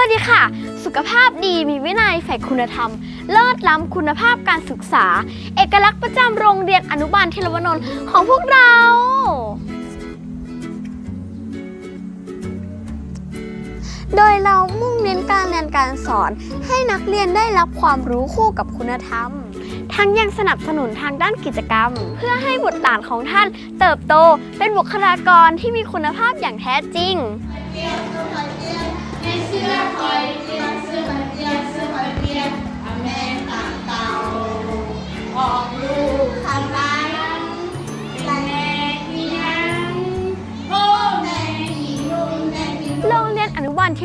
วัสดีค่ะ สุขภาพดีมีวินัยใฝ่คุณธรรม เลิศล้ำคุณภาพการศึกษา เอกลักษณ์ประจำโรงเรียนอนุบาลเทลวนนท์ของพวกเรา โดยเรามุ่งเน้นการเรียนการสอน ให้นักเรียนได้รับความรู้คู่กับคุณธรรม ทั้งยังสนับสนุนทางด้านกิจกรรม เพื่อให้บุตรหลานของท่านเติบโตเป็นบุคลากรที่มีคุณภาพอย่างแท้จริง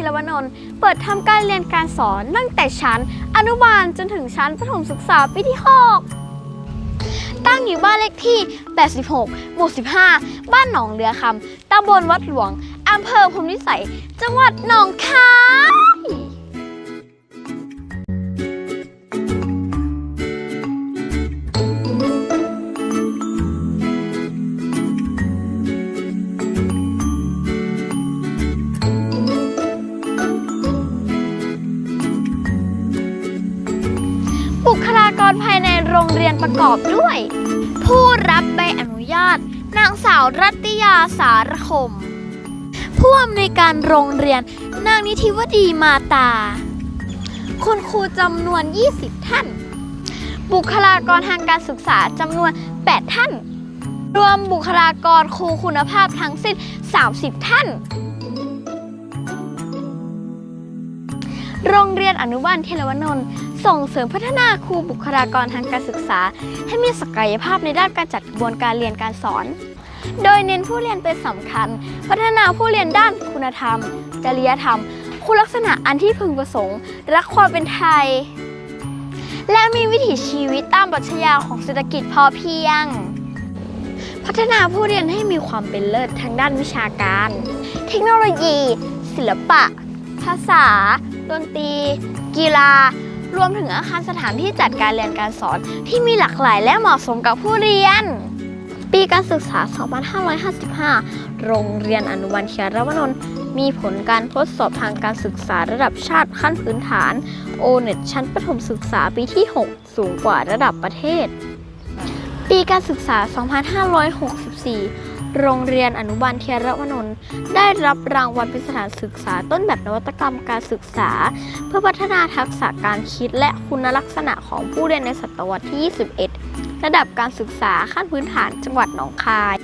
ธีรวนนท์เปิดทำการเรียนการสอนตั้งแต่ชั้นอนุบาลจนถึงชั้นประถมศึกษาปีที่ 6 ตั้งอยู่บ้านเลขที่ 86 หมู่ 15 บ้านหนองเรือคำตำบลวัดหลวงอำเภอพรมนิสัย จังหวัดหนองคาย บุคลากรภายในโรงเรียนประกอบด้วย ผู้รับใบอนุญาต นางสาวรัตยาสารคม ผู้อำนวยการโรงเรียนนางนิธิวดีมาตา คุณครูจำนวน 20 ท่าน บุคลากรทางการศึกษาจำนวน 8 ท่าน รวมบุคลากรครูคุณภาพทั้งสิ้น 30 ท่านโรงเรียนอนุบาลเทลวนนท์ ส่งเสริมพัฒนาครูบุคลากรทางการศึกษา ให้มีศักยภาพในด้านการจัดกระบวนการเรียนการสอน โดยเน้นผู้เรียนเป็นสำคัญ พัฒนาผู้เรียนด้านคุณธรรม จริยธรรม คุณลักษณะอันที่พึงประสงค์ รักความเป็นไทย และมีวิถีชีวิตตามปรัชญาของเศรษฐกิจพอเพียงพัฒนาผู้เรียนให้มีความเป็นเลิศทางด้านวิชาการ เทคโนโลยี ศิลปะ ภาษา ดนตรี กีฬา รวมถึงอาคารสถานที่จัดการเรียนการสอนที่มีหลากหลายและเหมาะสมกับผู้เรียน ปีการศึกษา 2555 โรงเรียนอนุบาลเชียรวนนท์มีผลการทดสอบทางการศึกษาระดับชาติขั้นพื้นฐาน โอเน็ตชั้นประถมศึกษาปีที่ 6 สูงกว่าระดับประเทศ ปีการศึกษา 2564 โรงเรียนอนุบาลเทียรวนนท์ได้รับรางวัลเป็นสถานศึกษาต้นแบบนวัตกรรมการศึกษา เพื่อพัฒนาทักษะการคิดและคุณลักษณะของผู้เรียนในศตวรรษที่ 21 ระดับการศึกษาขั้นพื้นฐานจังหวัดหนองคาย